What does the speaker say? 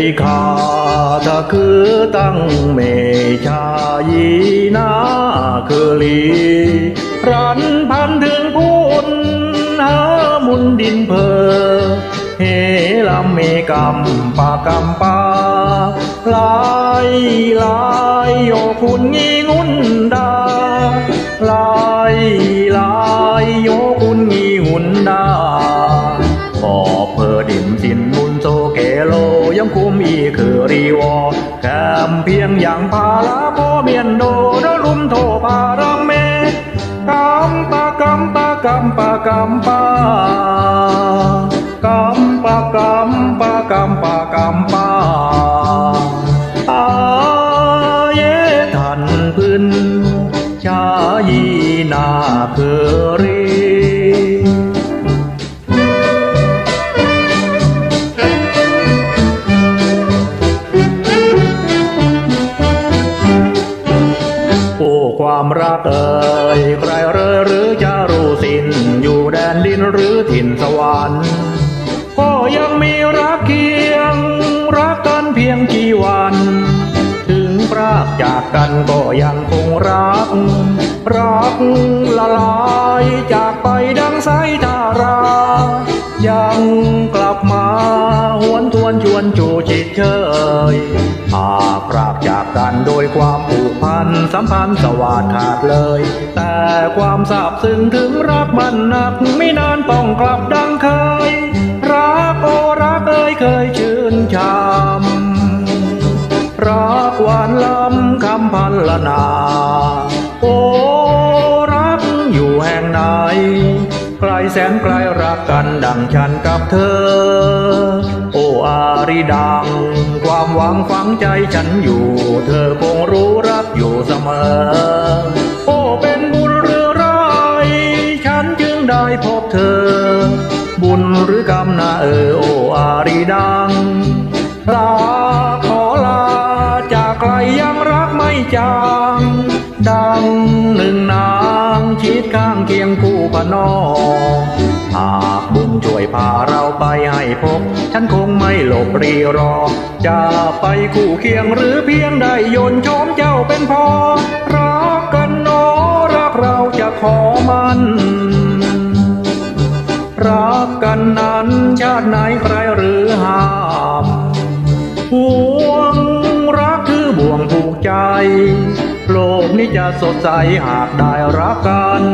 ลิคาถ้าคือตั้งเมชายีนาคือลี รันพันถึงพูนหามุนดินเพอเฮลำเมกำปากำปาลายลายโยคุณงีงุนดาลาีคือรีวอแคมเพียงอย่างพาลาพ่อเมียนโดดรุมโทพารังเมกำปะกำปะกำปะกำปะกำปะกำปะกำปะกำปะอาเยทันพื้นชายีนาเพอรี หรือถิ่นสวรรค์ก็ยังมีรักเคียง รักกันเพียงกี่วัน ถึงพรากจากกันก็ยังคงรัก รักละลายจากไปดังสายทารา ยังกลับมาหวนทวนชวนจูจิตเชยหากพรากจากกันโดยความผูกันสัมพันธ์สวาดขาดเลย แต่ความซาบซึ้งถึงรักมันหนักไม่นานต้องกลับดังเคย รักโอรักเอ้ยเคยชื่นชมรักหวานล้ำคำพันละนา แสนไกลรักกันดังฉันกับเธอ โออาริดัง ความหวังฝังใจฉันอยู่ เธอคงรู้รักอยู่เสมอ โอเป็นบุญหรือร้ายฉันจึงได้พบเธอ บุญหรือกรรมนาเออโออาริดัง พนอหากบุญช่วยพาเราไปให้พบ ฉันคงไม่หลบรีรอ จะไปคู่เคียงหรือเพียงได้ยนชมเจ้าเป็นพอ รักกันนอรักเราจะขอมัน รักกันนั้นชาติไหนใครหรือห้ามห่วงรักคือบ่วงผูกใจโลกนี้จะสดใสหากได้รักกัน